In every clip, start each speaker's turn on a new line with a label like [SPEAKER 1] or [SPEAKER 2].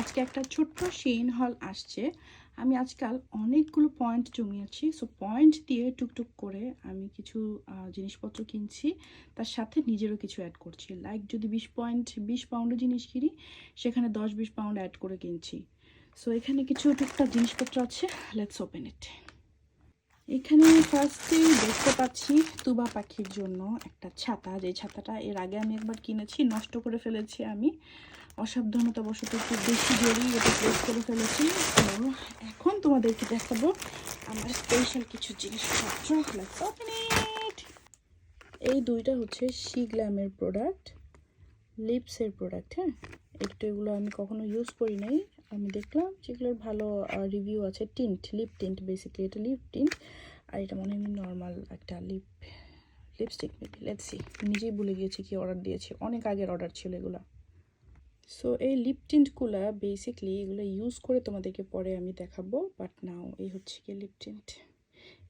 [SPEAKER 1] আজকে একটা ছোট্ট শিন হল আসছে। আমি আজকাল অনেকগুলো পয়েন্ট জমিয়েছি। সো পয়েন্ট দিয়ে টুকটুক করে আমি কিছু জিনিসপত্র কিনছি। তার সাথে নিজেরও কিছু অ্যাড করছি। লাইক যদি বিশ পয়েন্ট বিশ পাউন্ডের জিনিস কিনি, সেখানে দশ, বিশ পাউন্ড অ্যাড করে কিনছি। সো এখানে কিছু টুকটাক জিনিসপত্র আছে। লেটস ওপেন ইট এখানে ফার্স্টেই দেখতে পাচ্ছি তুবা পাখির জন্য একটা ছাতা। যে ছাতাটা এর আগে আমি একবার কিনেছি, নষ্ট করে ফেলেছি আমি। অসাবধানতা অসাবধানতাবশত একটু বেশি জোরেই এটা প্রেস করে ফেলেছি। তো এখন তোমাদেরকে দেখাবো আমার স্পেশাল কিছু জিনিসপত্র। এই দুইটা হচ্ছে শি গ্ল্যামের প্রোডাক্ট লিপসের প্রোডাক্ট হ্যাঁ? একটু এগুলো আমি কখনো ইউজ করি নাই। আমি দেখলাম যেগুলোর ভালো রিভিউ আছে। টিন্ট লিপ টিন্ট বেসিক্যালি এটা লিপ টিন্ট আর এটা মনে হয় নর্মাল একটা লিপ লিপস্টিক মেবি নিজেই ভুলে গিয়েছি কি অর্ডার দিয়েছি। অনেক আগের অর্ডার ছিল এগুলো। সো এই লিপ টিন্টগুলো বেসিকলি এগুলো ইউজ করে তোমাদেরকে পরে আমি দেখাবো। বাট নাও এই হচ্ছে কি লিপ টিন্ট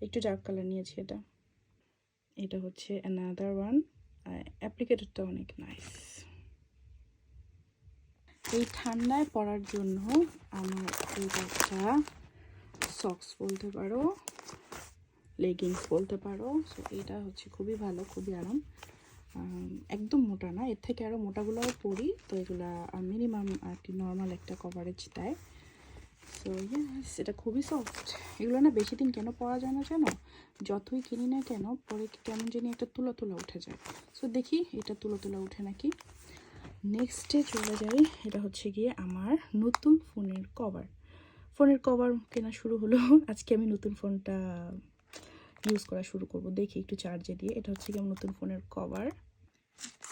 [SPEAKER 1] একটু ডার্ক কালার নিয়েছি এটা। এটা হচ্ছে অ্যানাদার ওয়ান অ্যাপ্লিকেটরটা অনেক নাইস এই ঠান্ডায় পরার জন্য আমার এই একটা সক্স বলতে পারো লেগিংস বলতে পারো। সো এটা হচ্ছে খুবই ভালো, খুবই আরাম। একদম মোটা না, এর থেকে আরও মোটাগুলোও পরি, তো এগুলা মিনিমাম আর কি নর্মাল একটা কভারেজ দেয়। সো ইয়েস এটা খুবই সফট এগুলো না বেশি দিন কেন পরা যায় না জানো? যতই কিনি না কেন, পরে কেমন জানি একটা তুলা তুলা উঠে যায়। সো দেখি এটা তুলো তুলা উঠে নাকি। নেক্সটে চলে যাই, এটা হচ্ছে গিয়ে আমার নতুন ফোনের কভার ফোনের কভার কেনা শুরু হলো, আজকে আমি নতুন ফোনটা ইউজ করা শুরু করব। দেখি একটু চার্জে দিয়ে। এটা হচ্ছে কি আমার নতুন ফোনের কভার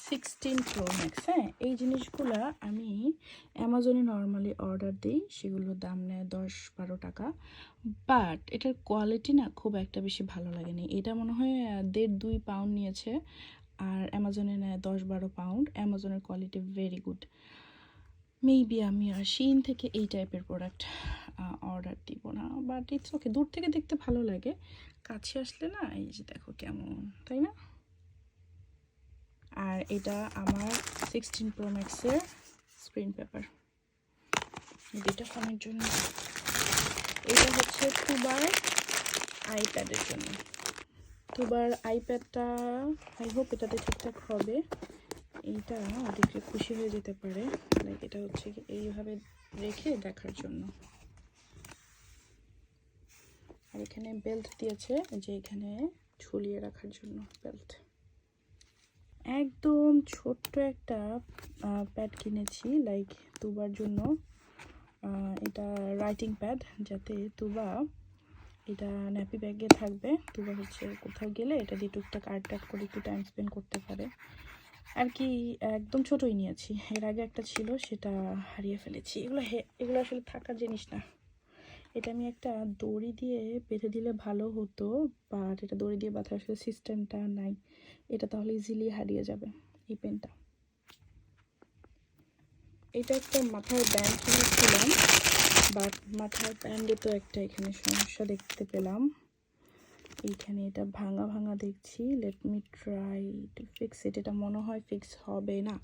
[SPEAKER 1] সিক্সটিন প্রো ম্যাক্স হ্যাঁ? এই জিনিসগুলো আমি অ্যামাজনে নর্মালি অর্ডার দিই, সেগুলোর দাম নেয় দশ বারো টাকা। বাট এটার কোয়ালিটি না খুব একটা বেশি ভালো লাগেনি। এটা মনে হয় দেড় দুই পাউন্ড নিয়েছে। আর অ্যামাজনে নেয় দশ বারো পাউন্ড অ্যামাজনের কোয়ালিটি ভেরি গুড মেবি আমি আর শিন থেকে এই টাইপের প্রোডাক্ট অর্ডার দিব না বাট ইটস ওকে দূর থেকে দেখতে ভালো লাগে। কাছে আসলে না, এই যে দেখো কেমন, তাই না? আর এটা আমার সিক্সটিন প্রো ম্যাক্সের স্ক্রিন পেপার দুইটা ফোনের জন্য। এটা হচ্ছে টুবার আইপ্যাডের জন্য। টুবার আইপ্যাডটা আই হোপ এটাতে ঠিকঠাক হবে। এইটা দেখলে খুশি হয়ে যেতে পারে। লাইক এটা হচ্ছে কি এইভাবে রেখে দেখার জন্য। আর এখানে বেল্ট দিয়েছে যে এখানে ঝুলিয়ে রাখার জন্য বেল্ট একদম ছোট্ট একটা প্যাড কিনেছি লাইক তুবার জন্য। এটা রাইটিং প্যাড যাতে তুবা এটা ন্যাপি ব্যাগে থাকবে। তুবা হচ্ছে কোথাও গেলে এটা দিয়ে টুকটাক আর্ট টার্ট করে একটু টাইম স্পেন্ড করতে পারে। আর কি, একদম ছোটই নিয়েছি। এর আগে একটা ছিল, সেটা হারিয়ে ফেলেছি। এগুলো এগুলো আসলে থাকার জিনিস না। এটা আমি একটা দড়ি দিয়ে বেঁধে দিলে ভালো হতো বাট এটা দড়ি দিয়ে বাঁধার আসলে সিস্টেমটা নাই। এটা তাহলে ইজিলি হারিয়ে যাবে, এই পেনটা এটা একটা মাথার ব্যান্ড কিনেছিলাম। বাট মাথার ব্যান্ডে তো একটা এখানে সমস্যা দেখতে পেলাম। এইখানে এটা ভাঙা ভাঙা দেখছি। Let me try to fix it এটা মনে হয় ফিক্স হবে না।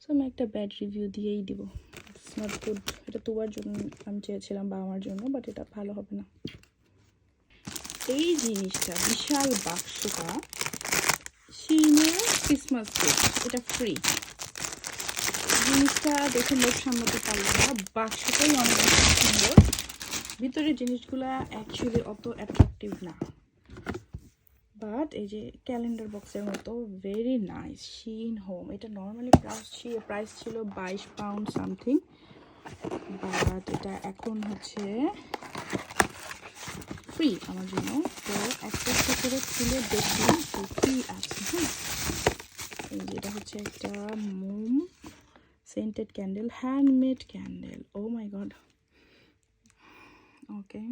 [SPEAKER 1] সো আমি একটা ব্যাড রিভিউ দিয়েই দিব। ইটস নট গুড এটা তোমার জন্য, আমি চেয়েছিলাম বা আমার জন্য বাট এটা ভালো হবে না। এই জিনিসটা বিশাল বাক্সটা শিনের ক্রিসমাস গিফট এটা ফ্রি জিনিসটা দেখে লোক সামলাতে পারল না। বাক্সটাই অনেক সুন্দর। ভিতরের জিনিসগুলা অ্যাকচুয়ালি অত অ্যাট্রাকটিভ না। বাট এই যে ক্যালেন্ডার বক্সের মতো ভেরি নাইস শিন হোম এটা নর্মালি প্রাইস প্রাইস ছিল বাইশ পাউন্ড সামথিং বাট এটা এখন হচ্ছে ফ্রি আমার জন্য। তো একটা একটা করে খুলে দেখি কী আছে। হ্যাঁ এই যে এটা হচ্ছে একটা মোম। Scented candle handmade candle oh my god okay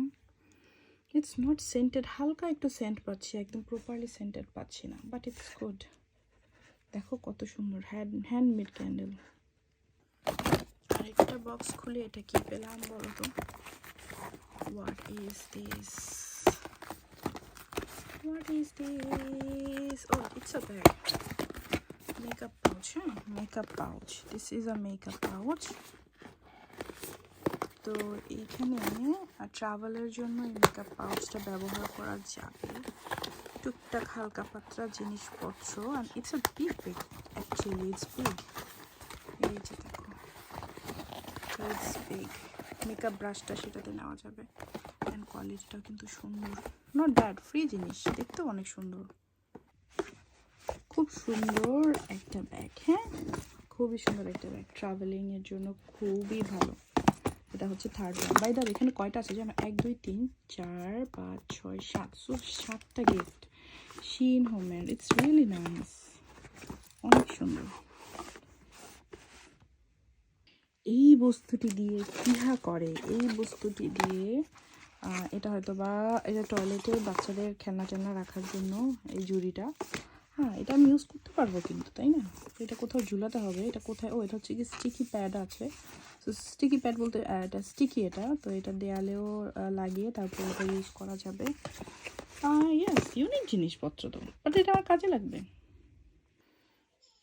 [SPEAKER 1] it's not scented হালকা একটু সেন্ট পাচ্ছি, একদম প্রপারলি সেন্টেড পাচ্ছি না বাট ইটস গুড দেখো কত সুন্দর হ্যান্ড হ্যান্ডমেড ক্যান্ডেল আরেকটা বক্স খুলে এটা কি পেলাম বলো তো what is this what is this oh it's a bag makeup pouch huh? makeup pouch this is a makeup তো এইখানে ট্রাভেলের জন্য এই মেকআপ পাউচটা ব্যবহার করা যাবে। টুকটাক হালকা পাতলা জিনিসপত্র। And it's a big big actually it's big এই যে দেখো। ইটস বিগ মেকআপ ব্রাশটা সেটাতে নেওয়া যাবে। অ্যান্ড কোয়ালিটিটাও কিন্তু সুন্দর। নট ব্যাড ফ্রি জিনিস। দেখতেও অনেক সুন্দর। খুব সুন্দর একটা ব্যাগ হ্যাঁ? খুবই সুন্দর একটা ব্যাগ ট্রাভেলিংয়ের জন্য খুবই ভালো। এটা হচ্ছে থার্ড বাই দাও এখানে কয়টা আছে যেন এক, দুই, তিন, চার, পাঁচ, ছয়, সাত। সো, সাতটা গিফট শিন হোমের ইটস রিয়েলি নাইস অনেক সুন্দর। এই বস্তুটি দিয়ে কিহা করে? এই বস্তুটি দিয়ে এটা হয়তো বা এটা টয়লেটে বাচ্চাদের খেলনা টেলনা রাখার জন্য, এই জুড়িটা। হ্যাঁ এটা আমি ইউজ করতে পারব কিন্তু, তাই না? এটা কোথাও ঝুলাতে হবে, এটা কোথায়, ও, এটা হচ্ছে কি স্টিকি প্যাড আছে। তো স্টিকি প্যাড বলতে এটা স্টিকি এটা, তো এটা দেয়ালেও লাগিয়ে তারপর এটা ইউজ করা যাবে। ইয়েস ইউনিক জিনিসপত্র তো বাট এটা আমার কাজে লাগবে।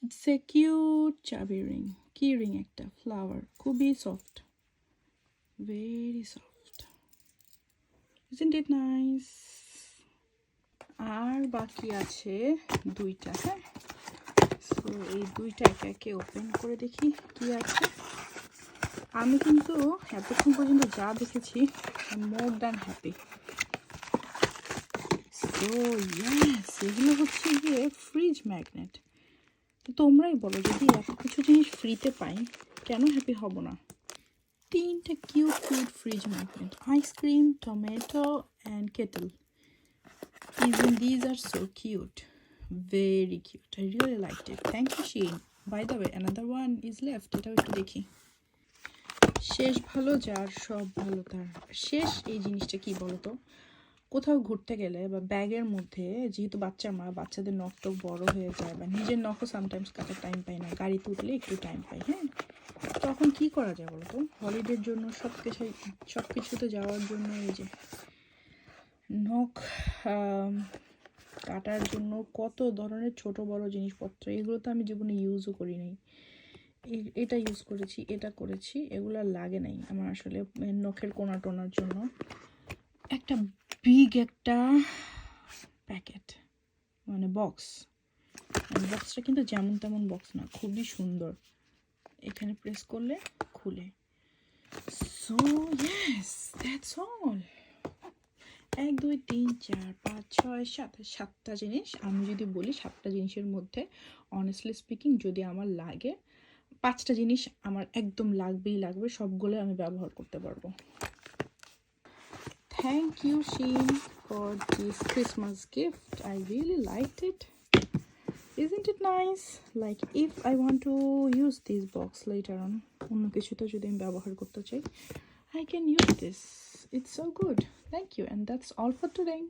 [SPEAKER 1] ইটস এ কিউট চাবি রিং কি রিং একটা ফ্লাওয়ার খুবই soft very soft isn't it nice আর বাকি আছে দুইটা হ্যাঁ? সো এই দুইটা একে একে ওপেন করে দেখি কি আছে। আমি কিন্তু এতক্ষণ পর্যন্ত যা দেখেছি more than happy so yes এগুলো হচ্ছে গিয়ে ফ্রিজ ম্যাগনেট তো তোমরাই বলো, যদি এত কিছু জিনিস ফ্রিতে পাই, কেন হ্যাপি হব না? তিনটা cute fridge magnet ice cream tomato and kettle Even these are so cute. Very cute. I really liked it. Thank you, Shane. By the way, another one is left. এটাও একটু দেখি শেষ ভালো যার সব ভালো তার শেষ এই জিনিসটা কি বলতো কোথাও ঘুরতে গেলে বা ব্যাগের মধ্যে যেহেতু বাচ্চা মা বাচ্চাদের নখ টক বড় হয়ে যায় বা নিজের নখও সামটাইমস কাটার টাইম পাই না গাড়িতে উঠলে একটু টাইম পাই হ্যাঁ তখন কি করা যায় বলতো হলিডের জন্য সব কিছু সব কিছুতে যাওয়ার জন্য এই যে নখ কাটার জন্য কত ধরনের ছোট বড় জিনিসপত্র, এগুলো তো আমি জীবনে ইউজও করি নাই। এটা ইউজ করেছি, এটা করেছি, এগুলো লাগে নাই আমার আসলে নখের কোনা টোনার জন্য। একটা বিগ একটা প্যাকেট মানে বক্স বক্সটা কিন্তু যেমন তেমন বক্স না, খুবই সুন্দর। এখানে প্রেস করলে খুলে। সো ইয়েস দ্যাটস অল এক দুই তিন চার পাঁচ ছয় সাত সাতটা জিনিস আমি যদি বলি সাতটা জিনিসের মধ্যে অনেস্টলি স্পিকিং যদি আমার লাগে পাঁচটা জিনিস আমার একদম লাগবেই লাগবে সবগুলো আমি ব্যবহার করতে পারব thank you Shein for this Christmas gift I really like it Isn't it nice? Like if I want to use this box later on, অন্য কিছুতে যদি আমি ব্যবহার করতে চাই, I can use this. It's so good. Thank you. And that's all for today.